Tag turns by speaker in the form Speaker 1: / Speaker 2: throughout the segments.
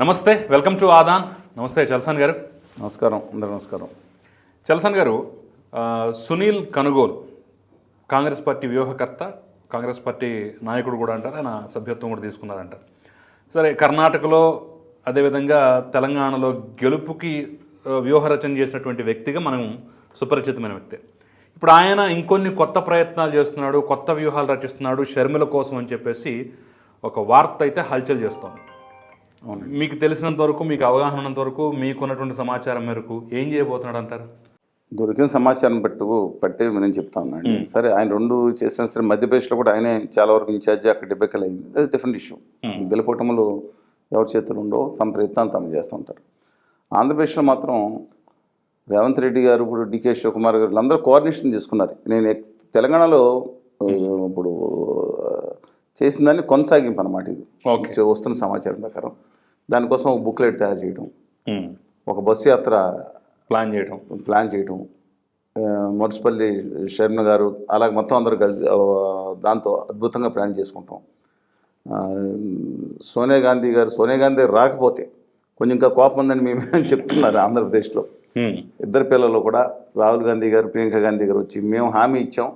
Speaker 1: నమస్తే welcome to Aadan. నమస్తే చల్సాన్ గారు.
Speaker 2: నమస్కారం అందరూ నమస్కారం.
Speaker 1: చల్సాన్ గారు సునీల్ కనుగోలు. కాంగ్రెస్ పార్టీ వ్యూహకర్త కాంగ్రెస్ పార్టీ నాయకుడు కూడా అంటారు ఆయన సభ్యత్వం కూడా తీసుకున్నారంటారు సరే కర్ణాటకలో అదేవిధంగా తెలంగాణలో గెలుపుకి వ్యూహరచన చేసినటువంటి వ్యక్తిగా మనం సుపరిచితమైన వ్యక్తి. ఇప్పుడు ఆయన ఇంకొన్ని కొత్త ప్రయత్నాలు చేస్తున్నాడు కొత్త వ్యూహాలు రచిస్తున్నాడు షర్మిల కోసం అని చెప్పేసి ఒక వార్త అయితే హల్చల్ చేస్తోంది. మీకు తెలిసినంత వరకు మీకు అవగాహన ఉన్నంత వరకు మీకున్నటువంటి సమాచారం మేరకు ఏం చేయబోతున్నాడు అంటారు?
Speaker 2: దొరికిన సమాచారం పట్టు పట్టి నేను చెప్తా ఉన్నాను సరే ఆయన రెండు చేసిన సరే మధ్యప్రదేశ్లో కూడా ఆయనే చాలా వరకు ఇన్ఛార్జి అక్కడ డిబెక్కలు అయింది. అది డిఫరెంట్ ఇష్యూ గెలుపోటములు ఎవరి చేతులు ఉండవు తమ ప్రయత్నాలు తమ చేస్తుంటారు ఆంధ్రప్రదేశ్లో మాత్రం రేవంత్ రెడ్డి గారు ఇప్పుడు డికే శివకుమార్ గారు అందరూ కోఆర్డినేషన్ తీసుకున్నారు నేను తెలంగాణలో ఆ, ఇప్పుడు దాన్ని కొనసాగింపు అనమాట ఇది. వస్తున్న సమాచారం ప్రకారం. దానికోసం ఒక బుక్లెట్ తయారు చేయడం ఒక బస్సు యాత్ర
Speaker 1: ప్లాన్ చేయడం
Speaker 2: ప్లాన్ చేయటం. ఆ, మున్సిపల్లి శర్మ గారు అలాగే మొత్తం అందరూ కలిసి దాంతో అద్భుతంగా ప్లాన్ చేసుకుంటాం. సోనియా గాంధీ గారు సోనియా గాంధీ రాకపోతే కొంచెం ఇంకా కోపం ఉందని మేమే అని చెప్తున్నారు ఆంధ్రప్రదేశ్లో. ఇద్దరు పిల్లలు కూడా రాహుల్ గాంధీ గారు ప్రియాంక గాంధీ గారు వచ్చి మేము హామీ ఇచ్చాం.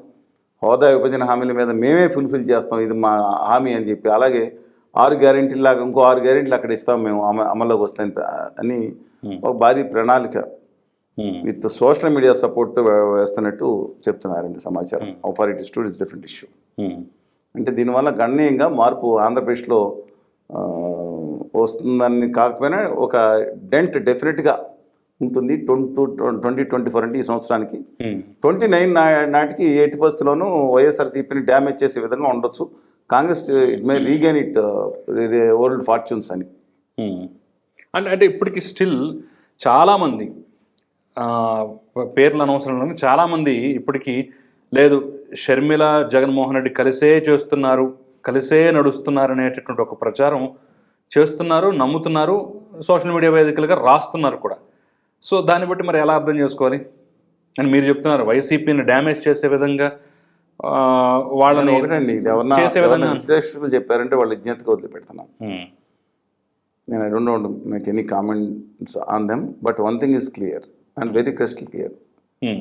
Speaker 2: హోదా విభజన హామీల మీద మేమే ఫుల్ఫిల్ చేస్తాం ఇది మా హామీ అని చెప్పి. అలాగే ఆరు గ్యారెంటీలు లాగా ఇంకో ఆరు గ్యారెంటీలు అక్కడ ఇస్తాం మేము అమ అమల్లోకి వస్తాయని ప్ర- అని ఒక భారీ ప్రణాళిక విత్ సోషల్ మీడియా సపోర్ట్తో వేస్తున్నట్టు చెప్తున్నారండి సమాచారం. For it is different issue అంటే దీనివల్ల గణనీయంగా మార్పు ఆంధ్రప్రదేశ్లో వస్తుందని కాకపోయినా ఒక డెంట్ డెఫినెట్గా ఉంటుంది. ట్వంటీ ట్వంటీ ట్వంటీ ఫోర్ అంటే ఈ సంవత్సరానికి. ట్వంటీ నైన్ నాటికి ఎయిటీ పర్సెంట్లోనూ వైఎస్ఆర్సీపీని డ్యామేజ్ చేసే విధంగా ఉండొచ్చు. Congress it may regain it old fortunes అని.
Speaker 1: అంటే అంటే ఇప్పటికి స్టిల్ చాలామంది పేర్లు అనవసరం చాలామంది ఇప్పటికీ లేదు షర్మిల జగన్మోహన్ రెడ్డి కలిసే చేస్తున్నారు కలిసే నడుస్తున్నారు అనేటటువంటి ఒక ప్రచారం చేస్తున్నారు నమ్ముతున్నారు సోషల్ మీడియా వేదికలుగా రాస్తున్నారు కూడా. సో దాన్ని బట్టి మరి ఎలా అర్థం చేసుకోవాలి? అని మీరు చెప్తున్నారు వైసీపీని డ్యామేజ్ చేసే విధంగా వాళ్ళని
Speaker 2: ఒకటండి ఇది ఎవరన్నా విశ్లేషకులు చెప్పారంటే వాళ్ళ విజ్ఞతగా వదిలిపెడుతున్నాం నేను I don't want make any comments on them but one thing is clear and very crystal clear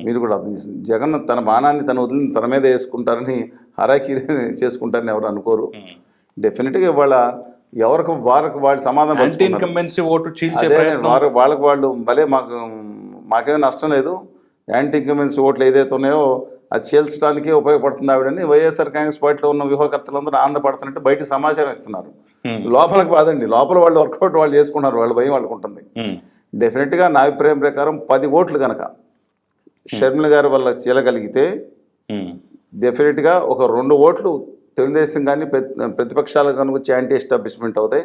Speaker 2: మీరు కూడా అర్థం చేసింది జగన్ తన బాణాన్ని తన వదిలి తన మీద వేసుకుంటారని హరాకిరి చేసుకుంటారని ఎవరు అనుకోరు. డెఫినెట్గా ఇవాళ ఎవరికి వారికి వాళ్ళు సమాధానం
Speaker 1: యాంటీ
Speaker 2: పంచుకున్నారు.
Speaker 1: ఇన్కంబెన్సీ ఓటు చీల్చే
Speaker 2: వారు వాళ్ళకి వాళ్ళు భలే మాకు మాకేమీ నష్టం లేదు. యాంటీ ఇన్కంబెన్సీ ఓట్లు ఏదైతే ఉన్నాయో అది చీల్చడానికే ఉపయోగపడుతుంది ఆవిడని. వైఎస్ఆర్ కాంగ్రెస్ పార్టీలో ఉన్న వ్యూహకర్తలందరూ ఆనందపడుతున్నట్టు బయట సమాచారం ఇస్తున్నారు.
Speaker 1: Hmm.
Speaker 2: లోపలికి కాదండి లోపల వాళ్ళు వర్కౌట్ వాళ్ళు చేసుకున్నారు. వాళ్ళ భయం వాళ్ళకు ఉంటుంది. డెఫినెట్గా నా అభిప్రాయం ప్రకారం పది ఓట్లు కనుక షర్మిల గారి వల్ల చీలగలిగితే డెఫినెట్గా ఒక రెండు ఓట్లు తెలుగుదేశం కానీ ప్రతి- ప్రతిపక్షాలు కనుక వచ్చి యాంటీ ఎస్టాబ్లిష్మెంట్ అవుతాయి.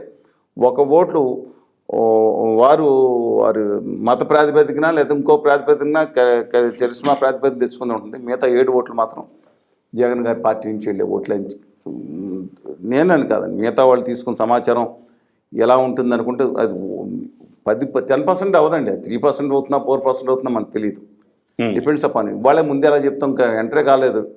Speaker 2: ఒక ఓట్లు వారు వారు మత ప్రాతిపదికన లేదా ఇంకో ప్రాతిపదికన చరిస్మా ప్రాతిపదికన తెచ్చుకుని ఉంటుంది. మిగతా ఏడు ఓట్లు మాత్రం జగన్ గారి పార్టీ నుంచి వెళ్ళే ఓట్లు. అని నేనని కాదండి. మిగతా వాళ్ళు తీసుకున్న సమాచారం ఎలా ఉంటుంది అనుకుంటే అది పది టెన్ పర్సెంట్ అవ్వదండి. త్రీ పర్సెంట్ అవుతున్నా ఫోర్ పర్సెంట్ అవుతున్నా మనకు తెలియదు. Depends upon. వాళ్ళే ముందే అలా చెప్తాం ఎంటరే కాలేదు.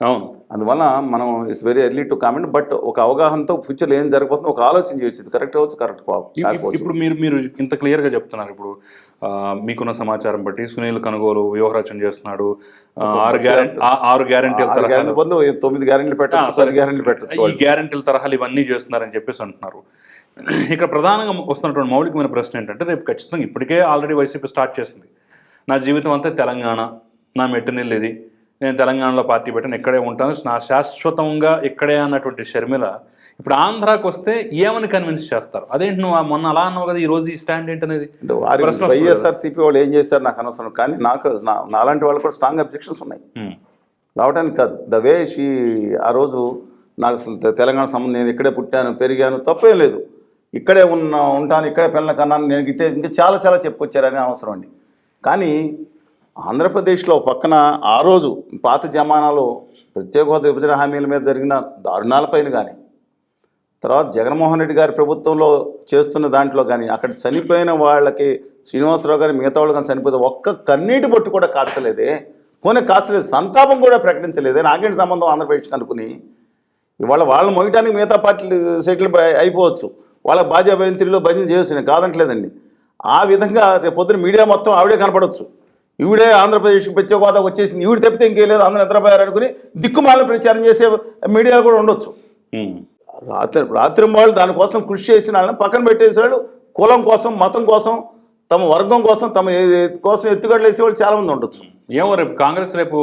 Speaker 1: అవును.
Speaker 2: అందువల్ల మనం it's very early to comment but ఒక అవగాహనతో ఫ్యూచర్లో ఏం జరగబోతుందో ఒక ఆలోచన చేయొచ్చు. కరెక్ట్ అవ్వచ్చు కరెక్ట్ కాకపోవచ్చు.
Speaker 1: ఇప్పుడు మీరు మీరు ఇంత క్లియర్గా చెప్తున్నారు. ఇప్పుడు మీకున్న సమాచారం బట్టి సునీల్ కనుగోలు వ్యూహరచన చేస్తున్నాడు. ఆ, ఆరు గ్యారెంటీ ఆరు గ్యారెంటీల
Speaker 2: గ్యారెంటీ బదులు తొమ్మిది గ్యారెంటీలు పెట్టచ్చు గ్యారెంటీలు పెట్టచ్చు
Speaker 1: ఈ గ్యారెంటీల తరహాలు ఇవన్నీ చేస్తున్నారని చెప్పేసి అంటున్నారు. ఇక్కడ ప్రధానంగా వస్తున్నటువంటి మౌలికమైన ప్రశ్న ఏంటంటే రేపు ఖచ్చితంగా ఇప్పటికే ఆల్రెడీ వైసీపీ స్టార్ట్ చేసింది. నా జీవితం అంతా తెలంగాణ నా మెట్టునిల్లు ఇది నేను తెలంగాణలో పార్టీ పెట్టాను ఇక్కడే ఉంటాను. నా శాశ్వతంగా ఇక్కడే అన్నటువంటి షర్మిల ఇప్పుడు ఆంధ్రాకి వస్తే ఏమని కన్విన్స్ చేస్తారు? అదేంటి నువ్వు మొన్న అలా అన్నావు కదా ఈ రోజు ఈ స్టాండ్ ఏంటనేది.
Speaker 2: వైఎస్ఆర్సీపీ వాళ్ళు ఏం చేశారు నాకు అనవసరం. కానీ నాకు నా- నాలాంటి వాళ్ళు కూడా స్ట్రాంగ్ అబ్జెక్షన్స్ ఉన్నాయి. రావడానికి కాదు. ద వే షీ ఆ రోజు నాకు తెలంగాణ సంబంధం నేను ఇక్కడే పుట్టాను పెరిగాను తప్పేం లేదు. ఇక్కడే ఉన్న ఉంటాను ఇక్కడే పిల్లల కన్నాను నేను గిట్టే ఇంకా చాలా చాలా చెప్పుకొచ్చారని అవసరం అండి. కానీ ఆంధ్రప్రదేశ్లో పక్కన ఆ రోజు పాత జమానాలో ప్రత్యేక హోదా విభజన హామీల మీద జరిగిన దారుణాలపైన కానీ తర్వాత జగన్మోహన్ రెడ్డి గారి ప్రభుత్వంలో చేస్తున్న దాంట్లో కానీ అక్కడ చనిపోయిన వాళ్ళకి శ్రీనివాసరావు గారి మిగతా వాళ్ళు కానీ చనిపోతే ఒక్క కన్నీటి బొట్టు కూడా కాచలేదే పోనీ కాచలేదు సంతాపం కూడా ప్రకటించలేదే నాకేంటి సంబంధం ఆంధ్రప్రదేశ్కి అనుకుని? ఇవాళ వాళ్ళు మొయ్యడానికి మిగతా పార్టీలు సెటిల్ అయిపోవచ్చు వాళ్ళ భాజపా మంత్రిలో భజన చేయవచ్చు నేను కాదంటలేదండి. ఆ విధంగా రేపు పొద్దున మీడియా మొత్తం ఆవిడే కనపడవచ్చు ఈవిడే ఆంధ్రప్రదేశ్కి ప్రత్యేక హోదా వచ్చేసింది. ఈవిడ తప్పితే ఇంకేం లేదు. అందరూ నిద్రపోయారు అనుకుని దిక్కుమాల ప్రచారం చేసే మీడియా కూడా ఉండొచ్చు. రాత్రి రాత్రి వాళ్ళు దానికోసం కృషి చేసిన వాళ్ళని పక్కన పెట్టేసేవాళ్ళు కులం కోసం మతం కోసం తమ వర్గం కోసం తమ కోసం ఎత్తుగడలు వేసేవాళ్ళు చాలా మంది ఉండొచ్చు.
Speaker 1: ఏమో రేపు కాంగ్రెస్ రేపు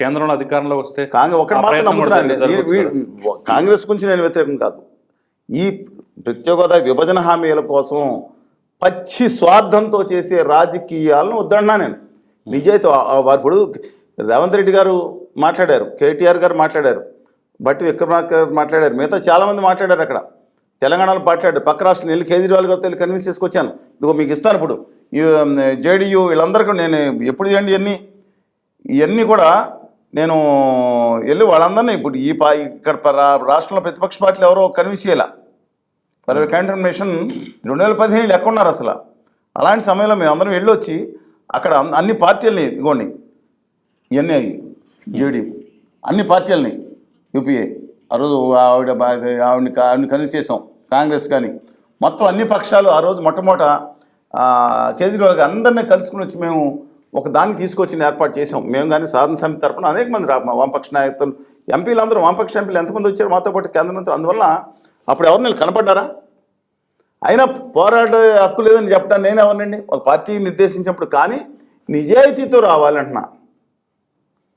Speaker 1: కేంద్రంలో అధికారంలో వస్తే
Speaker 2: కాంగ్రెస్ గురించి నేను వ్యతిరేకం కాదు. ఈ ప్రత్యేక హోదా విభజన హామీల కోసం పచ్చి స్వార్థంతో చేసే రాజకీయాలను వద్దన్నా నేను. నిజాయితీ వారు ఇప్పుడు రేవంత్ రెడ్డి గారు మాట్లాడారు కేటీఆర్ గారు మాట్లాడారు బట్టి విక్రమార్క గారు మాట్లాడారు మిగతా చాలామంది మాట్లాడారు అక్కడ. తెలంగాణలో మాట్లాడారు పక్క రాష్ట్రం వెళ్ళి కేజ్రీవాల్ గారితో వెళ్ళి కన్విన్స్ చేసుకొచ్చాను. ఇదిగో మీకు ఇస్తాను ఇప్పుడు. జేడీయూ వీళ్ళందరికీ నేను ఎప్పుడు చేయండి ఇవన్నీ? ఇవన్నీ కూడా నేను వెళ్ళి వాళ్ళందరినీ ఇప్పుడు ఈ పా ఇక్కడ రాష్ట్రంలో ప్రతిపక్ష పార్టీలు ఎవరో కన్విన్స్ చేయాల. ఫర్ కన్ఫర్మేషన్ రెండు వేల పదిహేను లెక్క ఉన్నారు అసలు? అలాంటి సమయంలో మేము అందరం వెళ్ళొచ్చి అక్కడ అన్ని పార్టీలని ఇదిగోండి ఇవన్నీ జేడీ అన్ని పార్టీలని యూపీఏ ఆ రోజు ఆవిడ ఆవిడని ఆవిడని కన్విన్స్ చేసాం కాంగ్రెస్ కానీ. మొత్తం అన్ని పక్షాలు ఆ రోజు మొట్టమొదట కేజ్రీవాల్ గారు అందరినీ కలుసుకుని వచ్చి మేము ఒక దాన్ని తీసుకొచ్చి ఏర్పాటు చేసాం. మేము కానీ సాధన సమితి తరపున అనేక మంది రా వామపక్ష నాయకులు ఎంపీలు అందరూ వామపక్ష ఎంపీలు ఎంతమంది వచ్చారు మాతో పాటు కేంద్ర మంత్రులు అందువల్ల అప్పుడు ఎవరు నేను కనపడ్డారా? అయినా పోరాడే హక్కు లేదని చెప్పడానికి నేను ఎవరినండి? ఒక పార్టీ నిర్దేశించినప్పుడు కానీ నిజాయితీతో రావాలంటున్నా.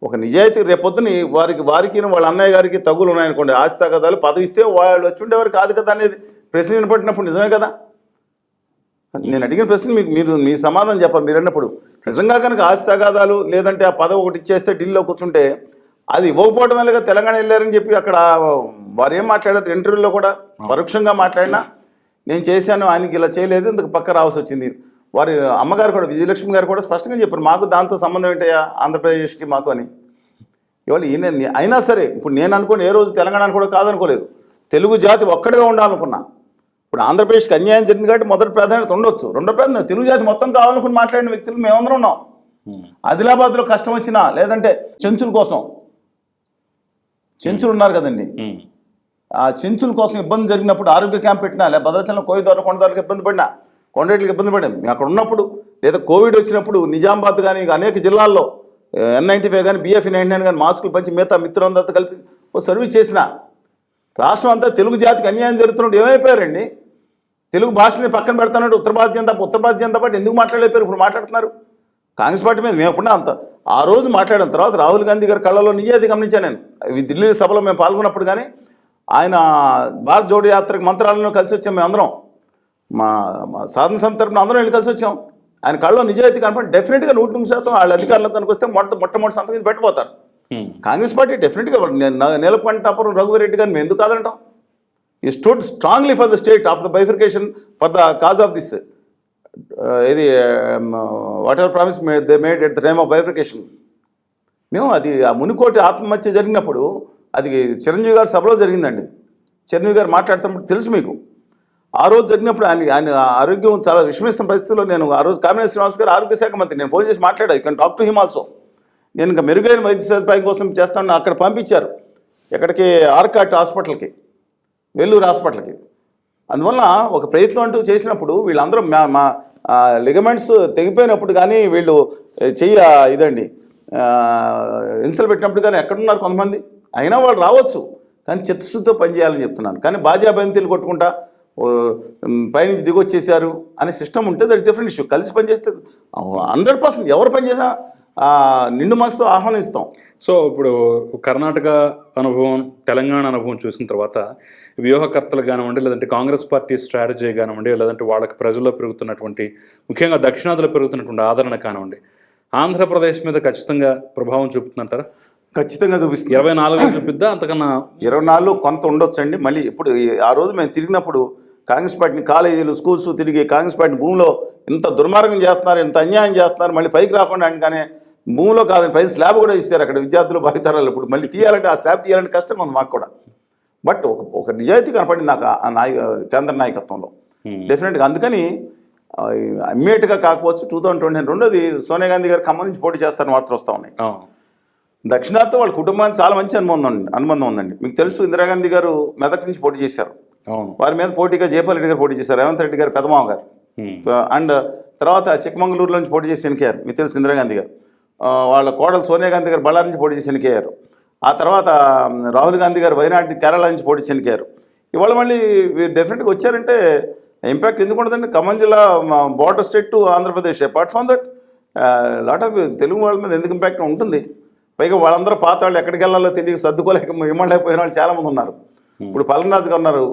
Speaker 2: ఒక నిజాయితీ రేపొద్దున వారికి వారికి వాళ్ళ అన్నయ్య గారికి తగులు ఉన్నాయనుకోండి ఆస్తి తగదాలు పదవి ఇస్తే వాళ్ళు వచ్చి ఉండేవారు కాదు కదా అనేది ప్రశ్న వినపడినప్పుడు నిజమే కదా? నేను అడిగిన ప్రశ్న మీకు మీరు మీ సమాధానం చెప్పాలి. మీరు అన్నప్పుడు నిజంగా కనుక ఆస్తి తగాదాలు లేదంటే ఆ పదవి ఒకటి ఇచ్చేస్తే ఢిల్లీలో కూర్చుంటే అది ఇవ్వకపోవడం వల్లగా తెలంగాణ వెళ్ళారని చెప్పి అక్కడ వారు ఏం మాట్లాడారు? ఇంటర్వ్యూలో కూడా పరోక్షంగా మాట్లాడినా? నేను చేశాను ఆయనకి ఇలా చేయలేదు ఇందుకు పక్క రావాల్సి వచ్చింది. వారి అమ్మగారు కూడా విజయలక్ష్మి గారు కూడా స్పష్టంగా చెప్పారు మాకు దాంతో సంబంధం ఏంటయ్యా? ఆంధ్రప్రదేశ్కి మాకు అని. ఇవాళ ఈయన అయినా సరే ఇప్పుడు నేను అనుకోని ఏ రోజు తెలంగాణ కూడా కాదనుకోలేదు. తెలుగు జాతి ఒక్కడిగా ఉండాలనుకున్నా. ఇప్పుడు ఆంధ్రప్రదేశ్కి అన్యాయం జరిగింది కాబట్టి మొదటి ప్రాధాన్యత ఉండొచ్చు. రెండో ప్రాధాన్యత తెలుగు జాతి మొత్తం కావాలనుకుని మాట్లాడిన వ్యక్తులు మేమందరం ఉన్నాం. ఆదిలాబాద్లో కష్టం వచ్చినా లేదంటే చెంచుల కోసం. చెంచులు ఉన్నారు కదండి. ఆ చెంచుల కోసం ఇబ్బంది జరిగినప్పుడు ఆరోగ్య క్యాంప్ పెట్టినా లేదా భద్రాచలం కోయి ద్వారా కొండ ద్వారా ఇబ్బంది పడినా కొండేట్లకి ఇబ్బంది పడాం మేము అక్కడ ఉన్నప్పుడు లేదా కోవిడ్ వచ్చినప్పుడు నిజామాబాద్ కానీ అనేక జిల్లాల్లో ఎన్ నైంటీ ఫైవ్ కానీ బిఎఫ్ నైంటీ నైన్ కానీ మాస్కులు పంచి మిగతా మిత్రులందరితో కలిపి ఓ సర్వీస్ చేసిన రాష్ట్రం అంతా తెలుగు జాతికి అన్యాయం జరుగుతున్నట్టు ఏమైపోయారండి? తెలుగు భాషని పక్కన పెడతానంటే ఉత్తర భారత జనతా ఉత్తర భారత జనతా పార్టీ ఎందుకు మాట్లాడలేపారు ఇప్పుడు మాట్లాడుతున్నారు. కాంగ్రెస్ పార్టీ మీద మేము అంత ఆ రోజు మాట్లాడిన తర్వాత రాహుల్ గాంధీ గారి కళ్ళలో నిజాయితీ గమనించాను నేను. ఢిల్లీ సభలో మేము పాల్గొన్నప్పుడు కానీ ఆయన భారత్ జోడో యాత్రకు మంత్రాలను కలిసి వచ్చాం మేము అందరం. మా మా సాధన సమితి తరపున అందరం వెళ్ళి కలిసి వచ్చాం. ఆయన కళ్ళలో నిజాయితీ కనపడి డెఫినెట్గా నూటి తొమ్మిది శాతం వాళ్ళ అధికారంలో కనుక వస్తే మొట్ట మొట్టమొదటి సంతకం పెట్టబోతారు. కాంగ్రెస్ పార్టీ డెఫినెట్గా నీలకంఠాపురం రఘువరెడ్డి గారిని మేము ఎందుకు కాదంటాం? ఈ stood strongly for the state of the bifurcation for the cause of this ఇది whatever promise they made at the time of bifurcation మేము అది ఆ మునికోటి ఆత్మహత్య జరిగినప్పుడు అది చిరంజీవి గారి సభలో జరిగిందండి. చిరంజీవి గారు మాట్లాడుతున్నప్పుడు తెలుసు మీకు. ఆ రోజు జరిగినప్పుడు ఆయన ఆయన ఆరోగ్యం చాలా విషమిస్తున్న పరిస్థితిలో నేను ఆ రోజు కామినేని శ్రీనివాస్ గారు ఆరోగ్య శాఖ మంత్రి. నేను ఫోన్ చేసి మాట్లాడా you can talk to him also నేను ఇంకా మెరుగైన వైద్య సదుపాయం కోసం చేస్తాను అక్కడ పంపించారు. ఎక్కడికి? ఆర్కాట్ హాస్పిటల్కి వెల్లూరు హాస్పిటల్కి. అందువల్ల ఒక ప్రయత్నం అంటూ చేసినప్పుడు వీళ్ళందరూ మా మా లిగమెంట్స్ తెగిపోయినప్పుడు కానీ వీళ్ళు చెయ్యి చెయ్య ఇదండి ఇన్సల్ పెట్టినప్పుడు కానీ ఎక్కడున్నారు కొంతమంది? అయినా వాళ్ళు రావచ్చు. కానీ చిత్తశుద్ధితో పనిచేయాలని చెప్తున్నాను. కానీ బాజా బంతీలు కొట్టుకుంటా పైనుంచి దిగొచ్చేసారు అనే సిస్టమ్ ఉంటే దట్ డిఫరెంట్ ఇష్యూ కలిసి పనిచేస్తే హండ్రెడ్ పర్సెంట్ ఎవరు పనిచేసినా నిండు మనసుతో ఆహ్వానిస్తాం.
Speaker 1: సో ఇప్పుడు కర్ణాటక అనుభవం తెలంగాణ అనుభవం చూసిన తర్వాత వ్యూహకర్తలు కానివ్వండి లేదంటే కాంగ్రెస్ పార్టీ స్ట్రాటజీ కానివ్వండి లేదంటే వాళ్ళకి ప్రజల్లో పెరుగుతున్నటువంటి ముఖ్యంగా దక్షిణాదిలో పెరుగుతున్నటువంటి ఆదరణ కానివ్వండి ఆంధ్రప్రదేశ్ మీద ఖచ్చితంగా ప్రభావం చూపుతుందంటారా?
Speaker 2: ఖచ్చితంగా చూపిస్తుంది.
Speaker 1: ఇరవై నాలుగు చూపిద్దా? అంతకన్నా
Speaker 2: ఇరవై నాలుగు కొంత ఉండొచ్చండి. మళ్ళీ ఇప్పుడు ఆ రోజు మేము తిరిగినప్పుడు కాంగ్రెస్ పార్టీని కాలేజీలు స్కూల్స్ తిరిగి కాంగ్రెస్ పార్టీ భూమిలో ఇంత దుర్మార్గం చేస్తున్నారు ఇంత అన్యాయం చేస్తున్నారు మళ్ళీ పైకి రాకుండా కానీ భూమిలో కాదని పైన స్లాబ్ కూడా ఇస్తారు అక్కడ విద్యార్థులు భావితరాలు. ఇప్పుడు మళ్ళీ తీయాలంటే ఆ స్లాబ్ తీయాలంటే కష్టంగా ఉంది మాకు కూడా. బట్ ఒక ఒక నిజాయితీ కనపడింది నాకు ఆ నాయ కేంద్ర నాయకత్వంలో. డెఫినెట్గా అందుకని ఇమ్మీడియట్గా కాకపోవచ్చు. టూ థౌసండ్ ట్వంటీ రెండోది సోనియా గాంధీ గారు ఖమ్మం నుంచి పోటీ చేస్తారని వార్తలు వస్తూ ఉన్నాయి.
Speaker 1: ఆ.
Speaker 2: దక్షిణాదితో వాళ్ళ కుటుంబానికి చాలా మంచి అనుబంధం ఉంది అనుబంధం ఉందండి. మీకు తెలుసు ఇందిరాగాంధీ గారు మెదక్ నుంచి పోటీ చేశారు. వారి మీద పోటీగా జయపాల్ రెడ్డి గారు పోటీ చేశారు రేవంత్ రెడ్డి గారు పెదమావ గారు. అండ్ తర్వాత చిక్కమంగళూరులో నుంచి పోటీ చేసి ఎన్నికయ్యారు. మీకు తెలుసు ఇందిరాగాంధీ గారు. వాళ్ళ కోడలు సోనియా గాంధీ గారు బళ్ళారి నుంచి పోటీ చేసి ఎన్నికయ్యారు. ఆ తర్వాత రాహుల్ గాంధీ గారు వైనాడ్ కేరళ నుంచి పోటీ చేసి ఎన్నికయ్యారు. ఇవాళ మళ్ళీ డెఫినెట్గా వచ్చారంటే ఇంపాక్ట్ ఎందుకు ఉండదండి? ఖమ్మం జిల్లా border state to Andhra Pradesh. Apart from that lot of Telugu వాళ్ళ మీద ఎందుకు ఇంపాక్ట్ ఉంటుంది? పైగా వాళ్ళందరూ పాత వాళ్ళు ఎక్కడికి వెళ్ళాలో తెలియక సర్దుకోలేక ఇమ్మలేకపోయిన వాళ్ళు చాలామంది ఉన్నారు. ఇప్పుడు పలనరాజు గారు ఉన్నారు.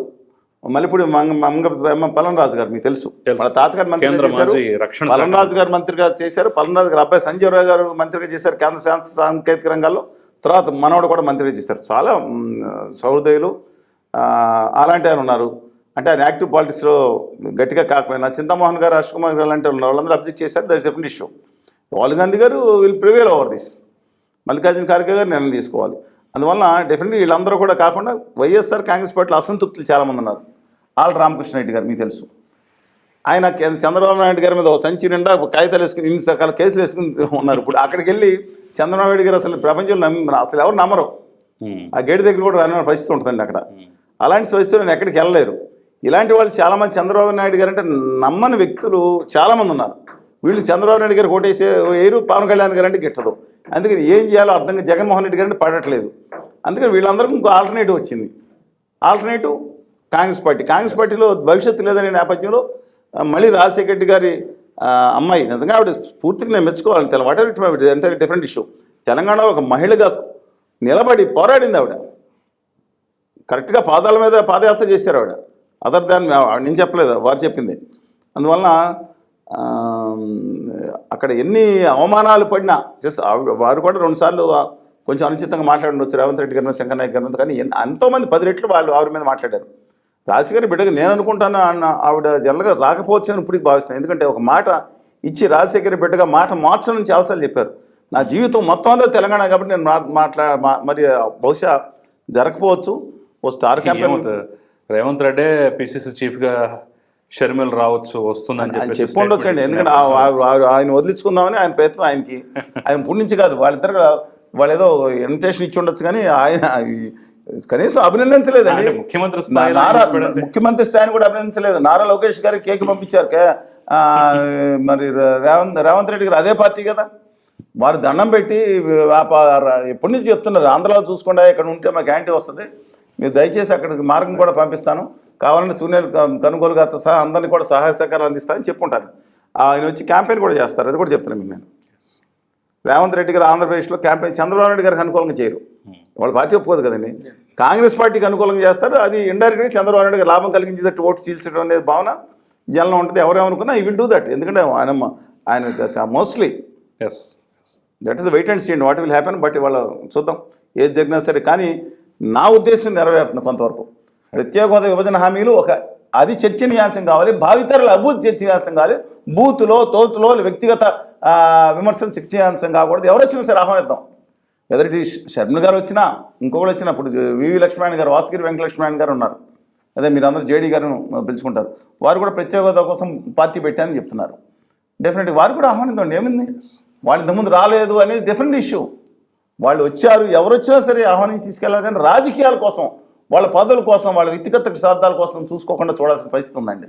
Speaker 2: మళ్ళీప్పుడు మంగ మంగ పలనరాజు గారు మీకు తెలుసు. వాళ్ళ తాతగారు మంత్రి. పలనరాజు గారు మంత్రిగా చేశారు. పలనరాజు గారు అబ్బాయి సంజయ్ రావు గారు మంత్రిగా చేశారు. కేంద్ర సాంకేతిక రంగాల్లో. తర్వాత మనవడు కూడా మంత్రిగా చేశారు. చాలా సహృదయులు. అలాంటి ఆయన ఉన్నారు. అంటే ఆయన యాక్టివ్ పాలిటిక్స్లో గట్టిగా కాకపోయినా చింతామోహన్ గారు కుమార్ గారు అలాంటి ఉన్నారు. వాళ్ళందరూ అబ్జెక్ట్ చేశారు. That different issue Rahul Gandhi గారు will prevail over this. Mallikarjuna Kharge గారు నిర్ణయం తీసుకోవాలి. అందువల్ల డెఫినెట్లీ వీళ్ళందరూ కూడా కాకుండా వైఎస్ఆర్ కాంగ్రెస్ పార్టీలో అసంతృప్తులు చాలామంది ఉన్నారు. ఆల్ రామకృష్ణ రెడ్డి గారు మీకు తెలుసు. ఆయన చంద్రబాబు నాయుడు గారి మీద ఒక సంచి నిండా కాగితాలు వేసుకుని ఇన్ని రకాల కేసులు వేసుకుని ఉన్నారు. ఇప్పుడు అక్కడికి వెళ్ళి చంద్రబాబు నాయుడు గారు అసలు ప్రపంచంలో నమ్మి అసలు ఎవరు నమ్మరు. ఆ గేట్ దగ్గర కూడా రాని పరిస్థితి ఉంటుందండి అక్కడ. అలాంటి పరిస్థితులు నేను ఎక్కడికి వెళ్ళలేరు. ఇలాంటి వాళ్ళు చాలామంది చంద్రబాబు నాయుడు గారు అంటే నమ్మని వ్యక్తులు చాలామంది ఉన్నారు. వీళ్ళు చంద్రబాబు నాయుడు గారు ఓటేసే ఏరు పవన్ కళ్యాణ్ గారు అంటే గిట్టదు. అందుకని ఏం చేయాలో అర్థంగా జగన్మోహన్ రెడ్డి గారు అంటే పడట్లేదు. అందుకని వీళ్ళందరికీ ఇంకో ఆల్టర్నేటివ్ వచ్చింది. Alternative Congress party. కాంగ్రెస్ పార్టీలో భవిష్యత్తు లేదనే నేపథ్యంలో మళ్ళీ రాజశేఖర రెడ్డి గారి అమ్మాయి నిజంగా ఆవిడ పూర్తిగా నేను మెచ్చుకోవాలి తెలంగాణ వాట్ ఎవర్ ఇట్ అంటే డిఫరెంట్ ఇష్యూ. తెలంగాణలో ఒక మహిళగా నిలబడి పోరాడింది ఆవిడ. కరెక్ట్గా పాదాల మీద పాదయాత్ర చేశారు ఆవిడ. అదర్ దాన్ నేను చెప్పలేదు వారు చెప్పింది. అందువలన అక్కడ ఎన్ని అవమానాలు పడినా జస్ట్ వారు కూడా రెండుసార్లు కొంచెం అనుచితంగా మాట్లాడుండొచ్చు. రేవంత్ రెడ్డి గారి మీద శంకర్ నాయక్ గారి మీద కానీ ఎంతోమంది పది రెట్లు వాళ్ళు ఆవిడ మీద మాట్లాడారు. రాజశేఖర్ బిడ్డగా నేను అనుకుంటాను అన్న ఆవిడ జనరల్గా రాకపోవచ్చు అని ఇప్పటికి భావిస్తాను ఎందుకంటే ఒక మాట ఇచ్చి రాజశేఖర్ బిడ్డగా మాట మార్చడం చాలాసార్లు చెప్పారు. నా జీవితం మొత్తం అంతా తెలంగాణ కాబట్టి నేను మాట్లా మా- మరి బహుశా జరగకపోవచ్చు. ఓ స్టార్ క్యాంపెయిన్
Speaker 1: రేవంత్ రెడ్డే పిసిసి చీఫ్గా షర్మిల్ రావచ్చు వస్తుందని
Speaker 2: చెప్పి ఉండొచ్చండి ఎందుకంటే ఆయన వదిలించుకుందామని ఆయన ప్రయత్నం ఆయనకి ఆయన పుణ్యించి కాదు. వాళ్ళిద్దరు వాళ్ళు ఏదో ఇన్విటేషన్ ఇచ్చి ఉండొచ్చు కానీ ఆయన కనీసం అభినందించలేదండి.
Speaker 1: ముఖ్యమంత్రి
Speaker 2: నారా ముఖ్యమంత్రి స్థాయిని కూడా అభినందించలేదు. నారా లోకేష్ గారికి కేక్ పంపించారు. మరి రేవంత్ రేవంత్ రెడ్డి గారు అదే పార్టీ కదా. వారు దండం పెట్టి వ్యాపార ఎప్పటి నుంచి చెప్తున్నారు? ఆంధ్రలో చూసుకుండా ఇక్కడ ఉంటే మాకు యాంటీ వస్తుంది. మీరు దయచేసి అక్కడికి మార్గం కూడా పంపిస్తాను. కావాలంటే సూర్యులు కనుగోలు గారితో సహా అందరినీ కూడా సహాయ సహకారాలు అందిస్తానని చెప్పుంటారు. ఆయన వచ్చి క్యాంపెయిన్ కూడా చేస్తారు. అది కూడా చెప్తున్నాను మీకు నేను. రేవంత్ రెడ్డి గారు ఆంధ్రప్రదేశ్లో క్యాంపెయిన్ చంద్రబాబు నాయుడు గారికి అనుకూలంగా చేయరు. వాళ్ళ పార్టీ ఒప్పుకోదు కదండి. కాంగ్రెస్ పార్టీకి అనుకూలంగా చేస్తారు. అది ఇండైరెక్ట్గా చంద్రబాబు నాయుడు గారు లాభం కలిగించేటట్టు ఓటు చీల్చడం అనేది భావన జనంలో ఉంటుంది. ఎవరేమనుకున్నా ఈ విల్ డూ దట్ ఎందుకంటే ఆయన ఆయన mostly
Speaker 1: yes
Speaker 2: that is wait and. Seen what will happen but ఇవాళ చూద్దాం. ఏది జరిగినా సరే. కానీ నా ఉద్దేశం నెరవేరుతుంది కొంతవరకు. ప్రత్యేక హోదా విభజన హామీలు ఒక అది చర్చనీయాంశం కావాలి భావితరుల అభివృద్ధి చర్చనీయాంశం కావాలి బూతులో తోతులో వ్యక్తిగత విమర్శలు చర్చనీయాంశం కాకూడదు. ఎవరు వచ్చినా సరే ఆహ్వానిద్దాం. ఎదుటి శర్మిల గారు వచ్చినా ఇంకొకరు వచ్చినా ఇప్పుడు వివి లక్ష్మణ్ గారు వాసగిరి వెంకటలక్ష్మణ్ గారు ఉన్నారు. అదే మీరు అందరూ జేడీ గారు పిలుచుకుంటారు. వారు కూడా ప్రత్యేక హోదా కోసం పార్టీ పెట్టారని చెప్తున్నారు. డెఫినెట్గా వారు కూడా ఆహ్వానిద్దాం. ఏమింది? వాళ్ళు ఇంతకుముందు రాలేదు అనేది డిఫరెంట్ ఇష్యూ. వాళ్ళు వచ్చారు ఎవరు వచ్చినా సరే ఆహ్వానించి తీసుకెళ్ళాలి కానీ రాజకీయాల కోసం వాళ్ళ పదవుల కోసం వాళ్ళ వ్యక్తిగత స్వార్థాల కోసం చూసుకోకుండా చూడాల్సిన పరిస్థితి ఉందండి.